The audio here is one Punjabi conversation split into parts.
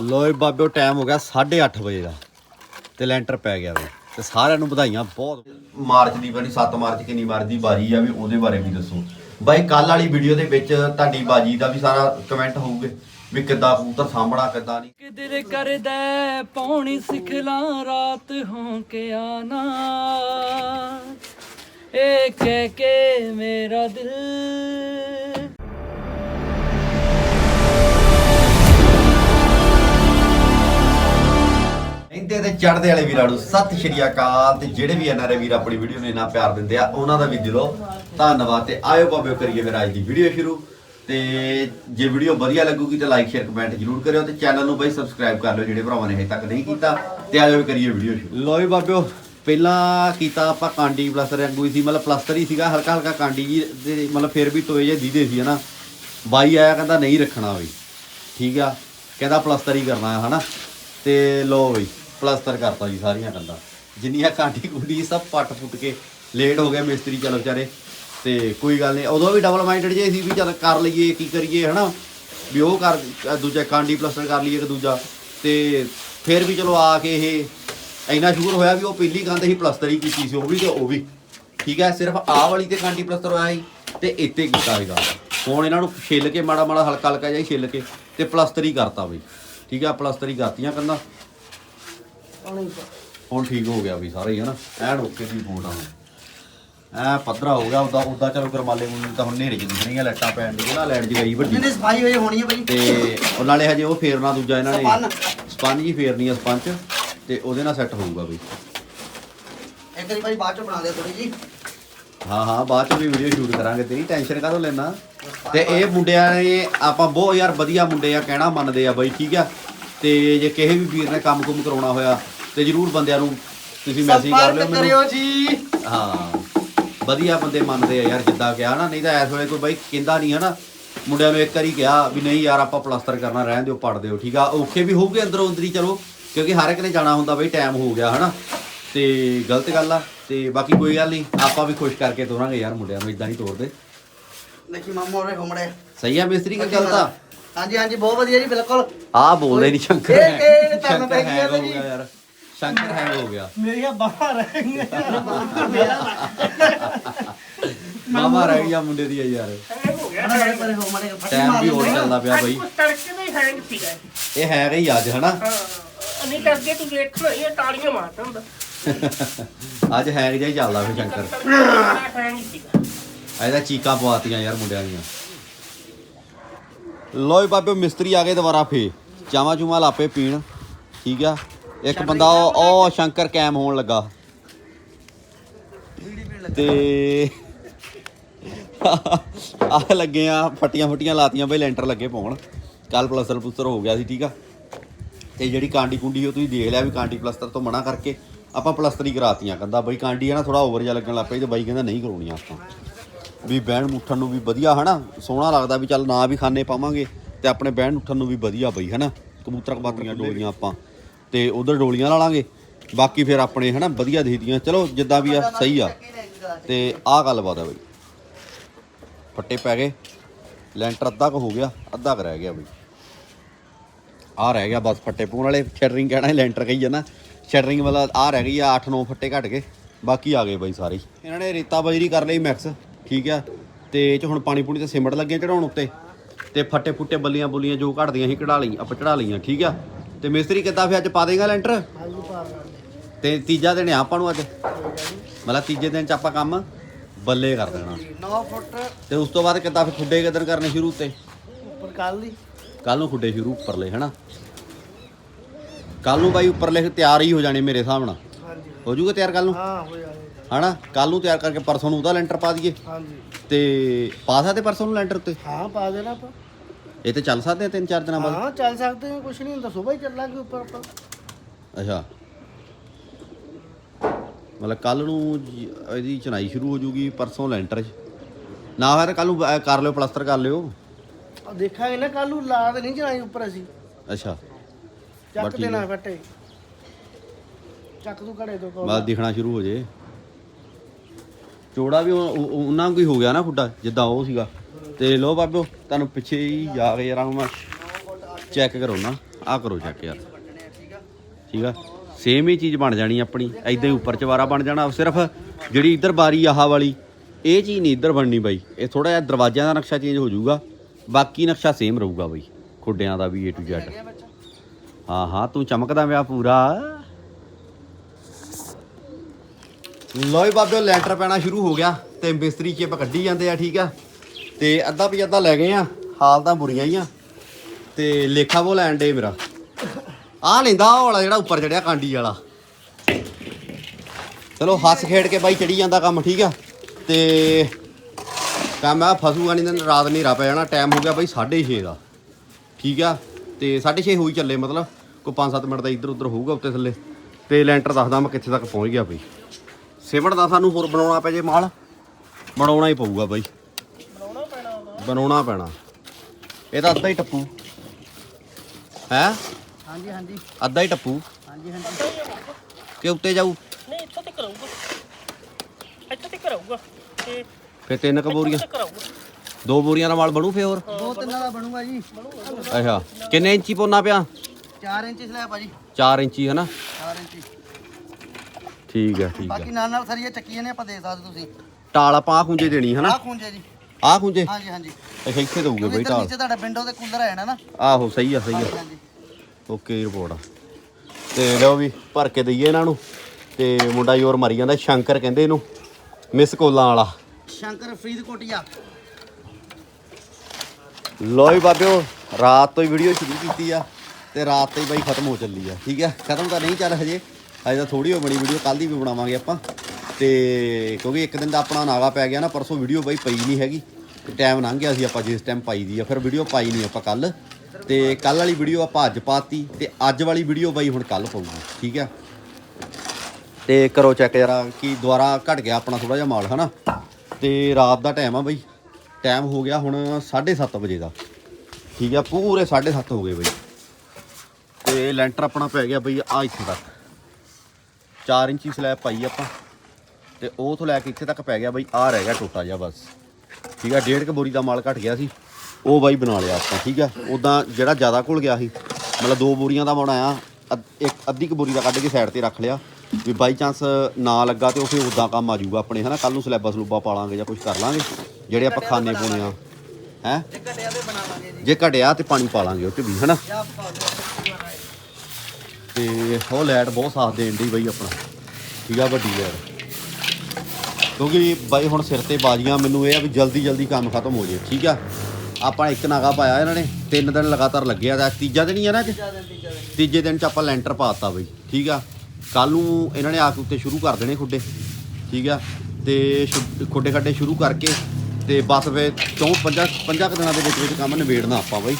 ਲੋਏ ਬਾਬਿਓ ਟਾਈਮ ਹੋ ਗਿਆ 8:30 ਵਜੇ ਦਾ ਤੇ ਲੈਂਟਰ ਪੈ ਗਿਆ ਵੇ ਤੇ ਸਾਰਿਆਂ ਨੂੰ ਵਧਾਈਆਂ ਬਹੁਤ। ਮਾਰਚ ਦੀ ਬਣੀ 7 ਮਾਰਚ ਕਿੰਨੀ ਮਾਰਚ ਦੀ ਬਾਜੀ ਆ ਵੀ ਉਹਦੇ ਬਾਰੇ ਵੀ ਦੱਸੋ। ਬਾਈ ਕੱਲ ਵਾਲੀ ਵੀਡੀਓ ਦੇ ਵਿੱਚ ਤੁਹਾਡੀ ਬਾਜੀ ਦਾ ਵੀ ਸਾਰਾ ਕਮੈਂਟ ਹੋਊਗੇ ਵੀ ਕਿੱਦਾਂ ਕਬੂਤਰ ਸਾਂਭਣਾ ਕਿੱਦਾਂ ਨਹੀਂ। ਕਿ ਦਿਲ ਕਰਦਾ ਪੌਣੀ ਸਿਖਲਾਂ ਰਾਤ ਹੋ ਕੇ ਆਣਾ। ਇਹ ਕਹਿ ਕੇ ਮੇਰਾ ਦਿਲ ਇੰਦੇ ਤੇ ਚੜਦੇ ਵਾਲੇ ਵੀਰਾਂ ਨੂੰ ਸਤਿ ਸ਼੍ਰੀ ਅਕਾਲ। ਤੇ ਜਿਹੜੇ ਵੀ ਐਨਆਰਏ ਵੀਰ ਆਪਣੀ ਵੀਡੀਓ ਨੂੰ ਇੰਨਾ ਪਿਆਰ ਦਿੰਦੇ ਆ, ਉਹਨਾਂ ਦਾ ਵੀ ਦਿਲੋਂ ਧੰਨਵਾਦ ਤੇ ਆਇਓ ਬਾਬਿਓ ਕਰੀਏ ਫਿਰ ਅੱਜ ਦੀ ਵੀਡੀਓ ਸ਼ੁਰੂ। ਤੇ ਜੇ ਵੀਡੀਓ ਵਧੀਆ ਲੱਗੂਗੀ ਤਾਂ ਲਾਈਕ ਸ਼ੇਅਰ ਕਮੈਂਟ ਜਰੂਰ ਕਰਿਓ ਤੇ ਚੈਨਲ ਨੂੰ ਬਈ ਸਬਸਕ੍ਰਾਈਬ ਕਰ ਲਿਓ, ਜਿਹੜੇ ਭਰਾਵਾਂ ਨੇ ਹਜੇ ਤੱਕ ਨਹੀਂ ਕੀਤਾ, ਤੇ ਆਇਓ ਕਰੀਏ ਵੀਡੀਓ ਸ਼ੁਰੂ। ਲੋ ਵੀ ਬਾਬਿਓ, ਪਹਿਲਾਂ ਕੀਤਾ ਆਪਾਂ ਕਾਂਡੀ ਪਲਸਟਰ ਵਾਂਗੂ ਹੀ ਸੀ, ਮਤਲਬ ਪਲਸਟਰ ਹੀ ਸੀਗਾ, ਹਲਕਾ ਹਲਕਾ ਕਾਂਡੀ ਜੀ ਦੇ, ਮਤਲਬ ਫਿਰ ਵੀ ਟੋਏ ਜੇ ਦੀਦੇ ਸੀ, ਹਨਾ। ਬਾਈ ਆਇਆ ਕਹਿੰਦਾ ਨਹੀਂ ਰੱਖਣਾ ਬਈ। ਠੀਕ ਆ, ਕਹਿੰਦਾ ਪਲਸਤਰ ਹੀ ਕਰਨਾ ਹੈ, ਹਨਾ। ਤੇ ਲੋ ਬਈ। ਪਲਸਤਰ ਕਰਤਾ ਜੀ ਸਾਰੀਆਂ ਕੰਧਾਂ। ਜਿੰਨੀਆਂ ਕਾਂਟੀ ਕੁੰਡੀ ਸਭ ਪੱਟ ਪੁੱਟ ਕੇ ਲੇਟ ਹੋ ਗਏ ਮਿਸਤਰੀ, ਚਲੋ ਵਿਚਾਰੇ। ਤੇ ਕੋਈ ਗੱਲ ਨਹੀਂ, ਉਦੋਂ ਵੀ ਡਬਲ ਮਾਈਂਡਡ ਜੇ ਸੀ ਵੀ ਚੱਲ ਕਰ ਲਈਏ, ਕੀ ਕਰੀਏ, ਹਨਾ? ਵੀ ਉਹ ਕਰ, ਦੂਜਾ ਕਾਂਡੀ ਪਲਸਤਰ ਕਰ ਲਈਏ ਕਿ ਦੂਜਾ। ਤੇ ਫਿਰ ਵੀ ਚਲੋ ਆ ਕੇ ਇਹ ਇੰਨਾ ਸ਼ੁਕਰ ਹੋਇਆ ਵੀ ਉਹ ਪਹਿਲੀ ਕੰਧ ਹੀ ਪਲਸਤਰ ਹੀ ਕੀਤੀ ਸੀ, ਉਹ ਵੀ ਤੇ ਉਹ ਵੀ। ਠੀਕ ਹੈ, ਸਿਰਫ ਆਹ ਵਾਲੀ ਤੇ ਕਾਂਡੀ ਪਲਸਤਰ ਹੋਇਆ ਸੀ ਤੇ ਇੱਥੇ ਕੀਤਾ ਸੀਗਾ। ਹੁਣ ਇਹਨਾਂ ਨੂੰ ਛਿੱਲ ਕੇ ਮਾੜਾ ਮਾੜਾ ਹਲਕਾ ਹਲਕਾ ਜਿਹਾ ਹੀ ਛਿੱਲ ਕੇ ਤੇ ਪਲਸਤਰ ਹੀ ਕਰਤਾ ਬਈ। ਠੀਕ ਹੈ, ਪਲਸਤਰ ਹੀ ਕਰਤੀਆਂ ਕੰਧਾਂ ਹੁਣ ਠੀਕ ਹੋ ਗਿਆ ਵੀ ਸਾਰੇ ਹੀ ਹਨਾ? ਐਨ ਓਕੇ ਦੀ ਫੋਟੋ ਐ ਪੱਧਰਾ ਹੋ ਗਿਆ ਉਦਾਂ ਉਦਾਂ ਚਲੋ ਗਰਮਾਲੇ ਨੂੰ ਤਾਂ ਹੁਣ ਨੇਰੇ ਚ ਦਿਖਣੀਆਂ ਲਾਈਟਾਂ ਪੈਣ ਦੀ ਨਾ ਲਾਈਟ ਜਗਾਈ ਵੱਡੀ। ਜਿਹਨੇ ਸਫ਼ਾਈ ਹੋਈ ਹੋਣੀ ਹੈ ਭਾਈ। ਤੇ ਉਹ ਨਾਲੇ ਹਜੇ ਉਹ ਫੇਰਨਾ ਦੂਜਾ ਇਹਨਾਂ ਨੇ ਸਪੰਨ। ਸਪੰਜ ਹੀ ਫੇਰਨੀ ਆ ਸਪੰਜ ਤੇ ਉਹਦੇ ਨਾਲ ਸੈੱਟ ਹੋਊਗਾ ਬਈ ਇੱਕ ਵਾਰੀ ਭਾਈ ਬਾਅਦ ਚ ਬਣਾ ਦੇ ਥੋੜੀ ਜੀ ਹਾਂ ਹਾਂ ਬਾਅਦ ਚ ਵੀ ਵੀਡੀਓ ਸ਼ੂਟ ਕਰਾਂਗੇ ਤੇਰੀ ਟੈਨਸ਼ਨ ਕਾਹਦੋਂ ਲੈਣਾ ਤੇ ਇਹ ਮੁੰਡਿਆਂ ਨੇ ਆਪਾਂ ਬਹੁਤ ਯਾਰ ਵਧੀਆ ਮੁੰਡੇ ਆ ਕਹਿਣਾ ਮੰਨਦੇ ਆ ਬਾਈ ਠੀਕ ਆ? ਤੇ ਜੇ ਕਿਸੇ ਵੀ ਵੀਰ ਨੇ ਕੰਮ ਕੁਮ ਕਰਾਉਣਾ ਹੋਇਆ ਤੇ ਜਰੂਰ ਬੰਦਿਆਂ ਨੂੰ ਤੁਸੀਂ ਮੈਸੇਜ ਕਰ ਲਿਓ ਸੰਪਰਕ ਮੈਨੂੰ। ਕਰਿਓ ਜੀ। ਹਾਂ ਵਧੀਆ ਬੰਦੇ ਮੰਨਦੇ ਆ ਯਾਰ ਜਿੱਦਾਂ ਕਿਹਾ ਨਾ ਨਹੀਂ ਤਾਂ ਐਸ ਵੇਲੇ ਕੋਈ ਬਾਈ ਕਹਿੰਦਾ ਨਹੀਂ ਹਨਾ। ਮੁੰਡਿਆਂ ਨੂੰ ਇੱਕ ਵਾਰੀ ਕਿਹਾ ਵੀ ਨਹੀਂ ਯਾਰ ਆਪਾਂ ਪਲਸਤਰ ਕਰਨਾ ਰਹਿਣ ਦਿਓ ਪੜ ਦਿਓ ਠੀਕ ਆ? ਔਖੇ ਵੀ ਹੋਊਗੇ ਅੰਦਰੋਂ ਅੰਦਰੀ ਚਲੋ ਕਿਉਂਕਿ ਹਰ ਇੱਕ ਨੇ ਜਾਣਾ ਹੁੰਦਾ ਬਈ ਟਾਈਮ ਹੋ ਗਿਆ ਹਨਾ। ਤੇ ਗਲਤ ਗੱਲ ਆ ਤੇ ਬਾਕੀ ਕੋਈ ਗੱਲ ਨਹੀਂ ਆਪਾਂ ਵੀ ਖੁਸ਼ ਕਰਕੇ ਤੋਰਾਂਗੇ ਯਾਰ ਮੁੰਡਿਆਂ ਨੂੰ ਇਦਾਂ ਨਹੀਂ ਤੋਰਦੇ। ਦੇਖੀ ਮਾਮੂ ਹੋਰੇ ਘੁੰਮੜੇ ਸਹੀ ਆ ਮਿਸਤਰੀ ਕੀ ਗਲਤ ਆ? ਹਾਂਜੀ ਹਾਂਜੀ ਬਹੁਤ ਵਧੀਆ ਜੀ ਬਿਲਕੁਲ। ਆ ਬੋਲਦੇ ਨਹੀਂ ਸ਼ੰਕਰ। ਇਹ- ਇਹ ਤੁਹਾਨੂੰ ਸ਼ੰਕਰ ਪੈ ਗਈ ਆ hang ਹੋ ਜੀ। ਗਿਆ ਸ਼ੰਕਰ ਹੈਂਗ ਹੋ ਗਿਆ ਮੇਰੀਆਂ ਬਾਹਾਂ ਰਹਿ ਗਈਆਂ। ਮਾਮਾ ਰਹਿ ਗਿਆ ਮੁੰਡੇ ਦੀ ਯਾਰ। ਬੜੇ ਘੁੰਮੜੇ ਟਾਈਮ ਵੀ ਹੋਰ ਚੱਲਦਾ ਪਿਆ ਬਾਈ। ਤੜਕੇ ਦਾ ਹੀ ਹੈਂਗ ਸੀਗਾ ਇਹ। ਇਹ ਹੈਗਾ ਹੀ ਅੱਜ ਹਨਾ? ਹਾਂ। ਨਹੀਂ ਤਾਂ ਅੱਗੇ ਤੂੰ ਵੇਖਣਾ ਇਹ ਤਾੜੀਆਂ ਮਾਰਦਾ ਹੁੰਦਾ। ਅੱਜ ਹੈਂਗ ਜਿਹਾ ਹੀ ਚੱਲਦਾ ਫਿਰ ਸ਼ੰਕਰ? ਤੜਕੇ ਦਾ ਹੈਂਗ ਸੀਗਾ। ਇਹਦਾ ਚੀਕਾਂ ਪਵਾਤੀਆਂ ਯਾਰ ਮੁੰਡਿਆਂ ਦੀਆਂ। ਲੋਈ ਬਾਬੇ ਮਿਸਤਰੀ ਆ ਗਏ ਦੁਬਾਰਾ ਫੇ ਚਾਵਾ ਚੂਮਾ ਲਾਪੇ ਪੀਣ। ਠੀਕ ਆ? ਇੱਕ ਬੰਦਾ ਉਹ ਉਹ ਸ਼ੰਕਰ ਕੈਮ ਹੋਣ ਲੱਗਾ। ਤੇ ਆ ਲੱਗੇ। ਆ ਫੱਟੀਆਂ ਫੁੱਟੀਆਂ ਲਾਤੀਆਂ ਬਈ ਲੈਂਟਰ ਲੱਗੇ ਪਾਉਣ। ਕੱਲ ਪਲਸਟਰ ਪੁਸਤਰ ਹੋ ਗਿਆ ਸੀ ਠੀਕ ਆ? ਤੇ ਜਿਹੜੀ ਕਾਂਡੀ ਕੁੰਡੀ ਉਹ ਤੁਸੀਂ ਦੇਖ ਲਿਆ ਵੀ ਕਾਂਡੀ ਪਲਸਤਰ ਤੋਂ ਮਨਾ ਕਰਕੇ ਆਪਾਂ ਪਲਸਤਰ ਹੀ ਕਰਾਤੀਆਂ ਕਹਿੰਦਾ ਬਈ ਕਾਂਡੀ ਆ ਨਾ ਥੋੜਾ ਓਵਰ ਜਿਹਾ ਲੱਗਣ ਲੱਗ ਪਈ ਤੇ ਬਾਈ ਕਹਿੰਦਾ ਨਹੀਂ ਕਰਾਉਣੀਆਂ ਆਪਾਂ। ਵੀ ਬਹਿਣ ਮੁੱਠਣ ਨੂੰ ਵੀ ਵਧੀਆ ਹਨਾ? ਸੋਹਣਾ ਲੱਗਦਾ ਵੀ ਚੱਲ ਨਾ ਵੀ ਖਾਣੇ ਪਾਵਾਂਗੇ ਤੇ ਆਪਣੇ ਬਹਿਣ ਉੱਠਣ ਨੂੰ ਵੀ ਵਧੀਆ ਬਈ ਹਨਾ? ਕਬੂਤਰ ਕਬਾਤਰੀਆਂ ਡੋਲੀਆਂ ਆਪਾਂ। ਤੇ ਉਧਰ ਡੋਲੀਆਂ ਲਾ ਲਾਂਗੇ। ਬਾਕੀ ਫਿਰ ਆਪਣੇ ਹਨਾ ਵਧੀਆ ਦਿਖਦੀਆਂ। ਚਲੋ ਜਿੱਦਾਂ ਵੀ ਆ ਸਹੀ ਆ। ਤੇ ਆਹ ਗੱਲਬਾਤ ਆ ਬਈ। ਫੱਟੇ ਪੈ ਗਏ। ਲੈਂਟਰ ਅੱਧਾ ਕੁ ਹੋ ਗਿਆ ਅੱਧਾ ਕੁ ਰਹਿ ਗਿਆ ਬਈ। ਆ ਰਹਿ ਗਿਆ ਬਸ ਫੱਟੇ ਪੂਣ ਵਾਲੇ। ਸ਼ਟਰਿੰਗ ਕਹਿਣਾ ਲੈਂਟਰ ਕਹੀ ਜਾਂਦਾ ਸ਼ਟਰਿੰਗ ਵਾਲਾ ਆ ਰਹਿ ਗਈ ਆ 8-9 ਫੱਟੇ ਘਟ ਗਏ। ਬਾਕੀ ਆ ਗਏ ਬਾਈ ਸਾਰੇ। ਇਹਨਾਂ ਨੇ ਰੇਤਾ ਬਜਰੀ ਕਰ ਲਈ ਮਿਕਸ ਠੀਕ ਆ। ਤੇ ਇਹ ਚ ਹੁਣ ਪਾਣੀ ਪੂਣੀ ਤੇ ਸਿਮਟ ਲੱਗੇ ਚੜਾਉਣ ਉੱਤੇ। ਤੇ ਫੱਟੇ ਫੁੱਟੇ ਬੱਲੀਆਂ ਬੁੱਲੀਆਂ ਜੋ ਘਟਦੀਆਂ ਸੀ ਕਢਾ ਲਈ ਆਪਾਂ ਚੜਾ ਲਈਆਂ ਠੀਕ ਆ। ਤੇ ਮਿਸਤਰੀ ਕਿੱਦਾਂ ਫੇ ਅੱਜ ਪਾ ਦੇਗਾ ਲੈਂਟਰ? ਤੇ ਤੀਜਾ ਦਿਨ ਆ ਆਪਾਂ ਨੂੰ ਅੱਜ? ਮਤਲਬ ਤੀਜੇ ਦਿਨ ਚ ਆਪਾਂ ਕੰਮ ਬੱਲੇ ਕਰ ਦੇਣਾ। 9 ਫੁੱਟ। ਤੇ ਉਸ ਤੋਂ ਬਾਅਦ ਕਿੱਦਾਂ ਫੇ ਖੁੱਡੇ ਕਿੱਦਣ ਕਰਨੇ ਸ਼ੁਰੂ ਉੱਤੇ? ਉੱਪਰ ਕੱਲ ਦੀ। ਕੱਲ ਨੂੰ ਖੁੱਡੇ ਸ਼ੁਰੂ ਉੱਪਰਲੇ ਹਨਾ? ਕੱਲ ਨੂੰ ਬਾਈ ਉੱਪਰਲੇ ਤਿਆਰ ਹੀ ਹੋ ਜਾਣੇ ਮੇਰੇ ਹਿਸਾਬ ਨਾਲ। ਹਾਂਜੀ ਹੋ ਜੂਗਾ ਤਿਆਰ ਕੱਲ ਨੂੰ? ਹਾਂ ਹੋ ਜਾਏਗਾ ਹਨਾ? ਕੱਲ ਨੂੰ ਤਿਆਰ ਕਰਕੇ ਪਰਸੋਂ ਨੂੰ ਉਹਦਾ ਲੈਂਟਰ ਪਾ ਦਈਏ। ਹਾਂਜੀ। ਤੇ ਪਾ ਸਕਦੇ ਪਰਸੋਂ ਨੂੰ ਲੈਂਟਰ ਉੱਤੇ? ਹਾਂ ਪਾ ਦੇਣਾ ਆਪਾਂ। ਇਹ ਤੇ ਚੱਲ ਸਕਦੇ ਆ ਤਿੰਨ ਚਾਰ ਦਿਨਾਂ ਬਾਅਦ? ਹਾਂ ਚੱਲ ਸਕਦੇ ਹਾਂ ਕੁਛ ਨਹੀਂ ਹੁੰਦਾ ਸੁਬਾਹ ਹੀ ਚੱਲਾਂਗੇ ਉੱਪਰ ਆਪਾਂ। ਅੱਛਾ। ਮਤਲਬ ਕੱਲ ਨੂੰ ਜੀ ਇਹਦੀ ਚਨਾਈ ਸ਼ੁਰੂ ਹੋ ਜੂਗੀ ਪਰਸੋਂ ਲੈਂਟਰ 'ਚ। ਨਾ ਹੋਇਆ ਕੱਲ ਨੂੰ ਅਹ ਕਰ ਲਿਓ ਪਲਸਤਰ ਕਰ ਲਿਓ। ਆ ਦੇਖਾਂਗੇ ਨਾ ਕੱਲ ਨੂੰ ਲਾ ਤੇ ਨਹੀਂ ਚਲਾਈ ਉੱਪਰ ਅਸੀਂ। ਅੱਛਾ। ਬਸ ਚੱਕ ਠੀਕ ਦੇਣਾ। ਫੱਟੇ। ਚੱਕ ਤੂੰ ਘੜੇ ਤੋਂ ਕੋਲ। ਬਸ ਦਿਖਣਾ ਸ਼ੁਰੂ ਹੋ ਜੇ। ਚੋੜਾ ਵੀ ਉਹ- ਉਹ- ਉਹਨਾਂ ਕੋਈ ਹੋ ਗਿਆ ਨਾ ਖੁੱਡਾ ਜਿੱਦਾਂ ਉਹ ਸੀਗਾ। ਤੇ ਲੋ ਬਾਬਿਓ, ਤੁਹਾਨੂੰ ਪਿੱਛੇ ਹੀ ਜਾ ਕੇ ਯਾਰਾਂ ਨੂੰ ਮੈਂ ਚੈੱਕ ਕਰਾਉਣਾ ਆ ਕਰੋ ਚੈੱਕ ਯਾਰ। ਠੀਕ ਆ? ਸੇਮ ਹੀ ਚੀਜ਼ ਬਣ ਜਾਣੀ ਆਪਣੀ। ਐਦਾਂ ਹੀ ਉੱਪਰ ਚਵਾਰਾ ਬਣ ਜਾਣਾ। ਸਿਰਫ ਜਿਹੜੀ ਇੱਧਰ ਬਾਰੀ ਆਹ ਵਾਲੀ, ਇਹ ਚੀਜ਼ ਨਹੀਂ ਇੱਧਰ ਬਣਨੀ ਬਾਈ। ਇਹ ਥੋੜਾ ਜਿਹਾ ਦਰਵਾਜ਼ਿਆਂ ਦਾ ਨਕਸ਼ਾ ਚੇਂਜ ਹੋ ਜਾਊਗਾ। ਬਾਕੀ ਨਕਸ਼ਾ ਸੇਮ ਰਹੂਗਾ ਬਾਈ। ਖੁੱਡਿਆਂ ਦਾ ਵੀ A to Z ਹਾਂ ਹਾਂ, ਤੂੰ ਚਮਕਦਾ ਪਿਆ ਪੂਰਾ। ਲੋਈ ਬਾਬੇ ਲੈਂਟਰ ਪੈਣਾ ਸ਼ੁਰੂ ਹੋ ਗਿਆ ਤੇ ਮਿਸਤਰੀ ਚਿਪ ਕੱਢੀ ਜਾਂਦੇ ਆ, ਠੀਕ ਆ? ਤੇ ਅੱਧਾ ਵੀ ਅੱਧਾ ਲੈ ਗਏ ਆ, ਹਾਲ ਤਾਂ ਬੁਰੀਆਂ ਹੀ ਆ। ਤੇ ਲੇਖਾ ਉਹ ਲੈਣ ਡੇ ਮੇਰਾ। ਆ ਲੈਂਦਾ ਉਹ ਵਾਲਾ ਜਿਹੜਾ ਉੱਪਰ ਚੜਿਆ ਕਾਂਡੀ ਵਾਲਾ। ਚਲੋ ਹੱਸ ਖੇਡ ਕੇ ਬਾਈ ਚੜੀ ਜਾਂਦਾ ਕੰਮ, ਠੀਕ ਆ। ਤੇ ਕੰਮ ਆ, ਫਸੂਗਾ ਨਹੀਂ ਤਾਂ ਰਾਤ ਹਨੇਰਾ ਪੈ ਜਾਣਾ ਟਾਈਮ ਹੋ ਗਿਆ ਬਾਈ 6:30 ਦਾ। ਠੀਕ ਆ, ਤੇ 6:30 ਹੋਈ ਚੱਲੇ ਮਤਲਬ, ਕੋਈ 5-7 ਮਿੰਟ ਦਾ ਇੱਧਰ ਉੱਧਰ ਹੋਊਗਾ ਉੱਤੇ ਥੱਲੇ। ਤੇ ਲੈਂਟਰ ਦੱਸਦਾ ਮੈਂ ਕਿੱਥੇ ਤੱਕ ਪਹੁੰਚ ਗਿਆ ਬਈ। ਸਿਮਟ ਦਾ ਸਾਨੂੰ ਹੋਰ ਬਣਾਉਣਾ ਪੈ ਜੇ ਮਾਲ, ਬਣਾਉਣਾ ਹੀ ਪਊਗਾ ਬਾਈ। ਬਣਾਉਣਾ ਪੈਣਾ। ਇਹ ਤਾਂ ਅੱਧਾ ਹੀ ਟੱਪੂ। ਹੈ? ਹਾਂਜੀ ਹਾਂਜੀ। ਅੱਧਾ ਹੀ ਟੱਪੂ। ਹਾਂਜੀ ਹਾਂਜੀ। ਕਿ ਉੱਤੇ ਜਾਊ? ਨਹੀਂ ਇੱਥੋਂ ਤੱਕ ਰਹੂਗਾ। ਇੱਥੋਂ ਤੱਕ ਰਹੂਗਾ। ਤੇ ਫਿਰ ਤਿੰਨ ਕੁ ਬੋਰੀਆਂ ਤੱਕ ਰਹੂਗਾ। ਦੋ ਬੋਰੀਆਂ ਦਾ ਮਾਲ ਬਣੂ ਫੇ ਹੋਰ? ਦੋ ਤਿੰਨਾਂ ਦਾ ਬਣੂਗਾ ਜੀ। ਅੱਛਾ। ਕਿੰਨੇ ਇੰਚੀ ਪੋਨਾ ਪਿਆ? 4 ਇੰਚ ਸਲੈਬ ਆ ਜੀ। 4 ਇੰਚੀ ਹੈ ਨਾ 4 ਇੰਚ। ਠੀਕ ਹੈ ਠੀਕ ਬਾਕੀ ਹੈ। ਨਾਲ ਨਾਲ ਸਰੀਏ ਚੱਕੀਆਂ ਨੇ ਆਪਾਂ ਦੇ ਸਕਦੇ ਤੁਸੀਂ। ਟਾਲ ਆਪਾਂ ਆਹ ਖੁੰਝੇ ਦੇਣੀ ਹੈ ਆਹ ਨਾ ਖੁੰਝੇ ਜੀ। ਆਹ ਖੁੰਝੇ? ਹਾਂਜੀ ਹਾਂਜੀ। ਅੱਛਾ ਇੱਥੇ ਦਊਗੇ ਬਈ ਟਾਲ ਨੀਚੇ ਤੁਹਾਡਾ ਵਿੰਡੋ ਤੇ ਕੂਲਰ ਹੈ ਨਾ। ਆਹੋ ਸਹੀ ਆ ਸਹੀ ਆ। ਹਾਂਜੀ ਓਕੇ ਰਿਪੋਰਟ ਆ। ਤੇ ਲਓ ਵੀ ਭਰ ਕੇ ਦਈਏ ਇਹਨਾਂ ਨੂੰ। ਤੇ ਮੁੰਡਾ ਯੋਰ ਮਰੀ ਜਾਂਦਾ ਸ਼ੰਕਰ ਕਹਿੰਦੇ ਇਹਨੂੰ ਮਿਸ ਕੋਲਾਂ ਵਾਲਾ। ਸ਼ੰਕਰ ਫਰੀਦਕੋਟੀਆ। ਲੋ ਵੀ ਬਾਬਿਓ ਰਾਤ ਤੋਂ ਹੀ ਵੀਡੀਓ ਸ਼ੁਰੂ ਕੀਤੀ ਆ ਤੇ ਰਾਤ ਤੇ ਹੀ ਬਾਈ ਖਤਮ ਹੋ ਚੱਲੀ ਆ। ਠੀਕ ਆ? ਖਤਮ ਤਾਂ ਨਹੀਂ ਚੱਲ ਹਜੇ। ਹਜੇ ਤਾਂ ਥੋੜੀ ਹੋ ਬਣੀ ਵੀਡੀਓ ਕੱਲ ਦੀ ਵੀ ਬਣਾਵਾਂਗੇ ਆਪਾਂ। ਤੇ ਕਿਉਂਕਿ ਇੱਕ ਦਿਨ ਦਾ ਆਪਣਾ ਨਾਗਾ ਪੈ ਗਿਆ ਨਾ, ਪਰਸੋਂ ਵੀਡੀਓ ਬਾਈ ਪਈ ਨਹੀਂ ਹੈਗੀ, ਤੇ ਟਾਈਮ ਲੰਘ ਗਿਆ ਸੀ ਆਪਾਂ ਜਿਸ ਟਾਈਮ ਪਾਈ ਦੀ ਆ, ਫਿਰ ਵੀਡੀਓ ਪਾਈ ਨਹੀਂ ਆਪਾਂ ਕੱਲ ਤੇ ਕੱਲ ਵਾਲੀ ਵੀਡੀਓ ਆਪਾਂ ਅੱਜ ਪਾਤੀ, ਤੇ ਅੱਜ ਵਾਲੀ ਵੀਡੀਓ ਬਾਈ ਹੁਣ ਕੱਲ ਪਾਊਗੀ ਠੀਕ ਆ? ਤੇ ਕਰੋ ਚੈੱਕ ਜਰਾ ਕਿ ਦੁਬਾਰਾ ਘਟ ਗਿਆ ਆਪਣਾ ਥੋੜਾ ਜਿਹਾ ਮਾਲ, ਹਨਾ? ਤੇ ਰਾਤ ਦਾ ਟਾਈਮ ਆ ਬਾਈ ਟਾਈਮ ਹੋ ਗਿਆ ਹੁਣ 7:30 ਵਜੇ ਦਾ, ਠੀਕ ਆ? ਪੂਰੇ 7:30 ਹੋ ਗਏ ਬਾਈ। ਤੇ ਲੈਂਟਰ ਆਪਣਾ ਪੈ ਗਿਆ ਬਈ ਆ ਇੱਥੇ ਤੱਕ। 4 ਇੰਚੀ ਸਲੈਬ ਪਾਈ ਆਪਾਂ। ਤੇ ਉਹ ਤੋਂ ਲੈ ਕੇ ਇੱਥੇ ਤੱਕ ਪੈ ਗਿਆ ਬਈ ਆ ਰਹਿ ਗਿਆ ਟੋਟਾ ਜਿਹਾ ਬਸ। ਠੀਕ ਆ ਡੇਢ ਕੁ ਬੋਰੀ ਦਾ ਮਾਲ ਘਟ ਗਿਆ ਸੀ। ਉਹ ਬਾਈ ਬਣਾ ਲਿਆ ਆਪਾਂ ਠੀਕ ਆ। ਉਦਾਂ ਜਿਹੜਾ ਜ਼ਿਆਦਾ ਘੁਲ ਗਿਆ ਸੀ ਮਤਲਬ ਦੋ ਬੋਰੀਆਂ ਦਾ ਬਣਾਇਆ ਇੱਕ ਅੱਧੀ ਕੁ ਬੋਰੀ ਦਾ ਕੱਢ ਕੇ ਸਾਈਡ ਤੇ ਰੱਖ ਲਿਆ। ਵੀ ਬਾਈ ਚਾਂਸ ਨਾ ਲੱਗਾ ਤੇ ਉਹ ਫਿਰ ਉਦਾਂ ਕੰਮ ਆ ਜਾਊਗਾ ਆਪਣੇ ਹਨਾ। ਕੱਲ ਨੂੰ ਸਲੈਬਾਂ ਸਲੂਬਾਂ ਪਾ ਲਾਂਗੇ ਜਾਂ ਕੁਝ ਕਰ ਲਾਂਗੇ ਜਿਹੜੇ ਆਪਾਂ ਖਾਣੇ ਪਾਉਣੇ ਆ। ਹੈ? ਜੇ ਘਟਿਆ ਤੇ ਜੇ। ਘਟਿਆ ਤੇ ਪਾਣੀ ਪਾ ਲਾਂਗੇ ਉਹ ਚ ਵੀ ਹਨਾ ਤੇ ਉਹ ਲਾਈਟ ਬਹੁਤ ਸਾਥ ਦੇਣ ਦੀ ਬਈ ਆਪਣਾ। ਠੀਕ ਆ ਵੱਡੀ ਲਾਈਟ ਕਿਉਂਕਿ ਬਾਈ ਹੁਣ ਸਿਰ ਤੇ ਬਾਜੀਆਂ ਮੈਨੂੰ ਇਹ ਆ ਵੀ ਜਲਦੀ ਜਲਦੀ ਕੰਮ ਖਤਮ ਹੋ ਜੇ ਠੀਕ ਆ? ਆਪਾਂ ਇੱਕ ਨਾਗਾ ਪਾਇਆ ਇਹਨਾਂ ਨੇ ਤਿੰਨ ਦਿਨ ਲਗਾਤਾਰ ਲੱਗਿਆ ਤਾਂ ਤੀਜਾ ਦਿਨ ਹੀ ਆ ਨਾ ਅੱਜ? ਤੀਜੇ ਦਿਨ ਚ ਆਪਾਂ ਲੈਂਟਰ ਪਾਤਾ ਬਈ ਠੀਕ ਆ? ਕੱਲ ਨੂੰ ਇਹਨਾਂ ਨੇ ਆ ਕੇ ਉੱਤੇ ਸ਼ੁਰੂ ਕਰ ਦੇਣੇ ਖੁੱਡੇ ਠੀਕ ਆ? ਤੇ ਖੁੱਡੇ ਖੱਡੇ ਸ਼ੁਰੂ ਕਰਕੇ ਤੇ ਬਸ ਵੇ ਚੌਂ ਪੰਜਾਂ ਪੰਜਾਂ ਕੁ ਦਿਨਾਂ ਦੇ ਵਿੱਚ ਵਿੱਚ ਕੰਮ ਨਿਬੇੜਨਾ ਆਪਾਂ ਬਈ।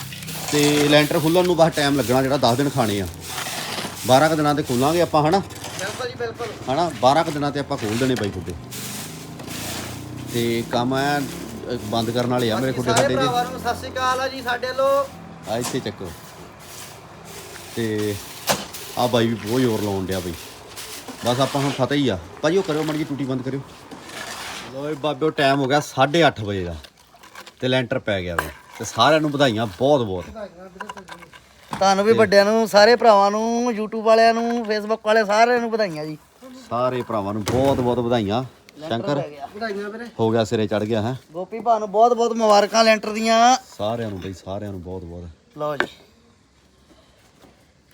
ਤੇ ਲੈਂਟਰ ਖੁੱਲਣ ਨੂੰ ਬਸ ਟਾਈਮ ਲੱਗਣਾ ਜਿਹੜਾ 10 ਦਿਨ ਖਾਣੇ ਆ। 12 ਕੁ ਦਿਨਾਂ ਤੇ ਖੋਲਾਂਗੇ ਆਪਾਂ ਹਨਾ? ਬਿਲਕੁਲ ਜੀ ਬਿਲਕੁਲ। ਹਨਾ? 12 ਕੁ ਦਿਨਾਂ ਤੇ ਆਪਾਂ ਖੋਲ ਦੇਣੇ ਬਾਈ ਖੁੱਡੇ। ਤੇ ਕੰਮ ਐ ਬੰਦ ਕਰਨ ਵਾਲੇ ਆ ਮੇਰੇ ਸਾਰੇ ਖੱਡੇ ਦੇ ਭਰਾਵਾਂ ਨੂੰ ਸਤਿ ਸ਼੍ਰੀ ਅਕਾਲ ਆ ਜੀ ਸਾਡੇ ਵੱਲੋਂ। ਆ ਇੱਥੇ ਚੱਕੋ। ਤੇ ਆ ਬਾਈ ਵੀ ਬਹੁਤ ਜ਼ੋਰ ਲਾਉਣ ਡਿਆ ਬਈ। ਬਸ ਆਪਾਂ ਹੁਣ ਫਤਿਹ ਹੀ ਆ। ਭਾਜੀ ਉਹ ਕਰਿਓ ਮੜੀ ਜੀ ਟੂਟੀ ਬੰਦ ਕਰਿਓ। ਲੋ ਬਾਬਿਓ ਟਾਈਮ ਹੋ ਗਿਆ 8:30 ਵਜੇ ਦਾ। ਤੇ ਲੈਂਟਰ ਪੈ ਗਿਆ ਬਈ। ਤੇ ਸਾਰਿਆਂ ਨੂੰ ਵਧਾਈਆਂ ਬਹੁਤ ਬਹੁਤ। ਤੁਹਾਨੂੰ ਵੀ ਵੱਡਿਆਂ ਨੂੰ ਸਾਰੇ ਭਰਾਵਾਂ ਨੂੰ YouTube ਵਾਲਿਆਂ ਨੂੰ Facebook ਵਾਲੇ ਸਾਰਿਆਂ ਨੂੰ ਵਧਾਈਆਂ ਜੀ। ਸਾਰੇ ਭਰਾਵਾਂ ਨੂੰ ਬਹੁਤ ਬਹੁਤ ਵਧਾਈਆਂ। ਸ਼ੰਕਰ ਵਧਾਈਆਂ ਵੀਰੇ। ਹੋ ਗਿਆ ਸਿਰੇ ਚੜ ਗਿਆ ਹੈ? ਗੋਪੀ ਭਾ ਨੂੰ ਬਹੁਤ ਬਹੁਤ ਮੁਬਾਰਕਾਂ ਲੈਂਟਰ ਦੀਆਂ। ਸਾਰਿਆਂ ਨੂੰ ਬਈ ਸਾਰਿਆਂ ਨੂੰ ਬਹੁਤ ਬਹੁਤ। ਲਓ ਜੀ।